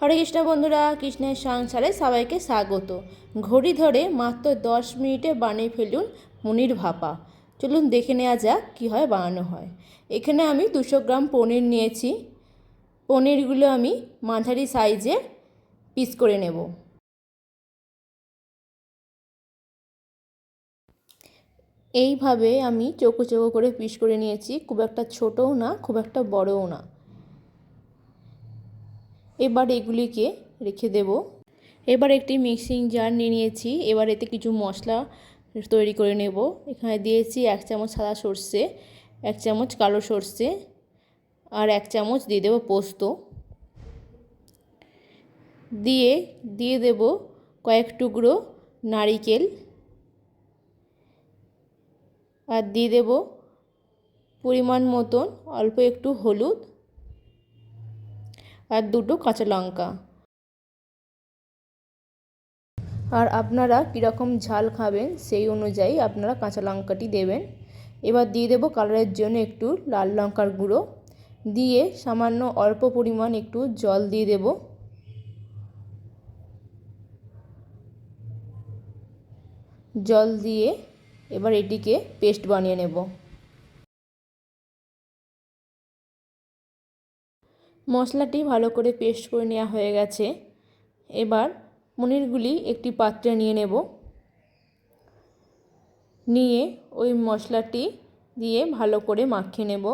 হরে কৃষ্ণ বন্ধুরা, কৃষ্ণের সংসারে সবাইকে স্বাগত। ঘড়ি ধরে মাত্র দশ মিনিটে বানিয়ে ফেলুন পনির ভাপা। চলুন দেখে নেওয়া যাক কীভাবে বানানো হয়। এখানে আমি দুশো গ্রাম পনির নিয়েছি। পনিরগুলো আমি মাঝারি সাইজে পিস করে নেব। এইভাবে আমি চৌকো চৌকো করে পিস করে নিয়েছি। খুব একটা ছোটও না, খুব একটা বড়ও না। এবার এগুলিকে রেখে দেব। এবার একটি মিক্সিং জার নিয়ে নিয়েছি। এবার এতে কিছু মশলা তৈরি করে নেব। এখানে দিয়েছি এক চামচ সাদা সর্ষে, এক চামচ কালো সর্ষে আর এক চামচ দিয়ে দেবো পোস্ত। দিয়ে দিয়ে দেব কয়েক টুকরো নারিকেল আর দিয়ে দেব পরিমাণ মতন অল্প একটু হলুদ আর দুটো কাঁচা লঙ্কা। আর আপনারা কীরকম ঝাল খাবেন সেই অনুযায়ী আপনারা কাঁচা লঙ্কাটি দেবেন। এবার দিয়ে দেবো কালারের জন্য একটু লাল লঙ্কার গুঁড়ো। দিয়ে সামান্য অল্প পরিমাণ একটু জল দিয়ে দেব। জল দিয়ে এবার এটিকে পেস্ট বানিয়ে নেব। মশলাটি ভালো করে পেস্ট করে নেওয়া হয়ে গেছে। এবার পনিরগুলি একটি পাত্রে নিয়ে নেব। নিয়ে ওই মশলাটি দিয়ে ভালো করে মাখিয়ে নেব।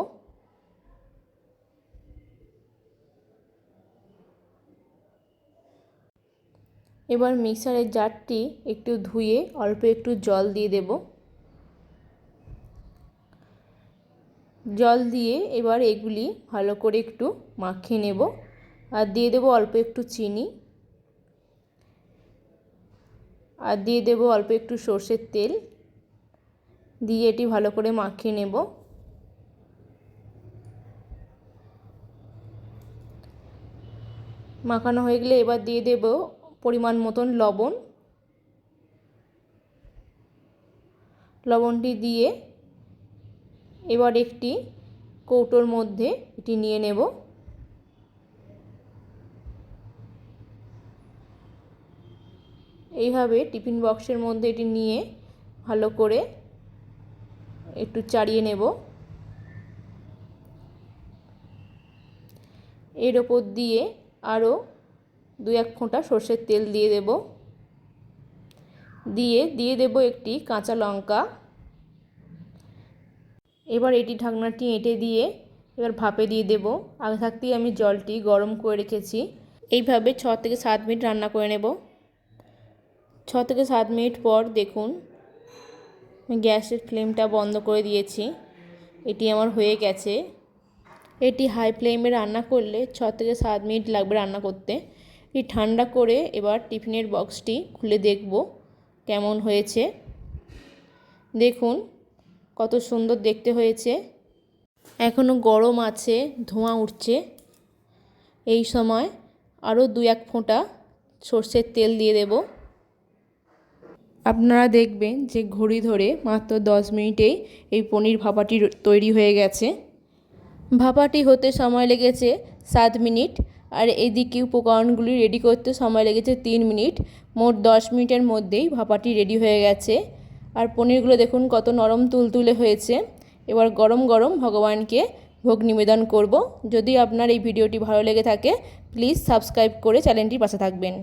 এবার মিক্সারের জারটি একটু ধুয়ে অল্প একটু জল দিয়ে দেব। জল দিয়ে এবার এগুলি ভালো করে একটু মাখিয়ে নেব। আর দিয়ে দেবো অল্প একটু চিনি। আর দিয়ে দেবো অল্প একটু সর্ষের তেল। দিয়ে এটি ভালো করে মাখিয়ে নেব। মাখানো হয়ে গেলে এবার দিয়ে দেব পরিমাণ মতন লবণ। লবণটি দিয়ে এবার একটি কৌটোর মধ্যে এটি নিয়ে নেব। এইভাবে টিফিন বক্সের মধ্যে এটি নিয়ে ভালো করে একটু চাড়িয়ে নেব। এর ওপর দিয়ে আরও দু এক ফোঁটা সর্ষের তেল দিয়ে দেব। দিয়ে দিয়ে দেব একটি কাঁচা লঙ্কা। এবার এটি ঢাকনাটি এঁটে দিয়ে এবার ভাপে দিয়ে দেব। আগে থাকতেই আমি জলটি গরম করে রেখেছি। এইভাবে ছ থেকে সাত মিনিট রান্না করে নেব। ছ থেকে সাত মিনিট পর দেখুন গ্যাসের ফ্লেমটা বন্ধ করে দিয়েছি। এটি আমার হয়ে গেছে। এটি হাই ফ্লেমে রান্না করলে ছ থেকে সাত মিনিট লাগবে রান্না করতে। এটি ঠান্ডা করে এবার টিফিনের বক্সটি খুলে দেখব কেমন হয়েছে। দেখুন কত সুন্দর দেখতে হয়েছে। এখনও গরম আছে, ধোঁয়া উঠছে। এই সময় আরও দু এক ফোঁটা সর্ষের তেল দিয়ে দেব। আপনারা দেখবেন যে ঘড়ি ধরে মাত্র দশ মিনিটেই এই পনির ভাপাটি তৈরি হয়ে গেছে। ভাপাটি হতে সময় লেগেছে সাত মিনিট আর এদিকে উপকরণগুলি রেডি করতে সময় লেগেছে তিন মিনিট। মোট দশ মিনিটের মধ্যেই ভাপাটি রেডি হয়ে গেছে। আর পনিরগুলো দেখুন কত নরম তুলতুলে হয়েছে। এবার গরম গরম ভগবানকে ভোগ নিবেদন করব। যদি আপনার এই ভিডিওটি ভালো লেগে থাকে প্লিজ সাবস্ক্রাইব করে চ্যানেলটির পাশে থাকবেন।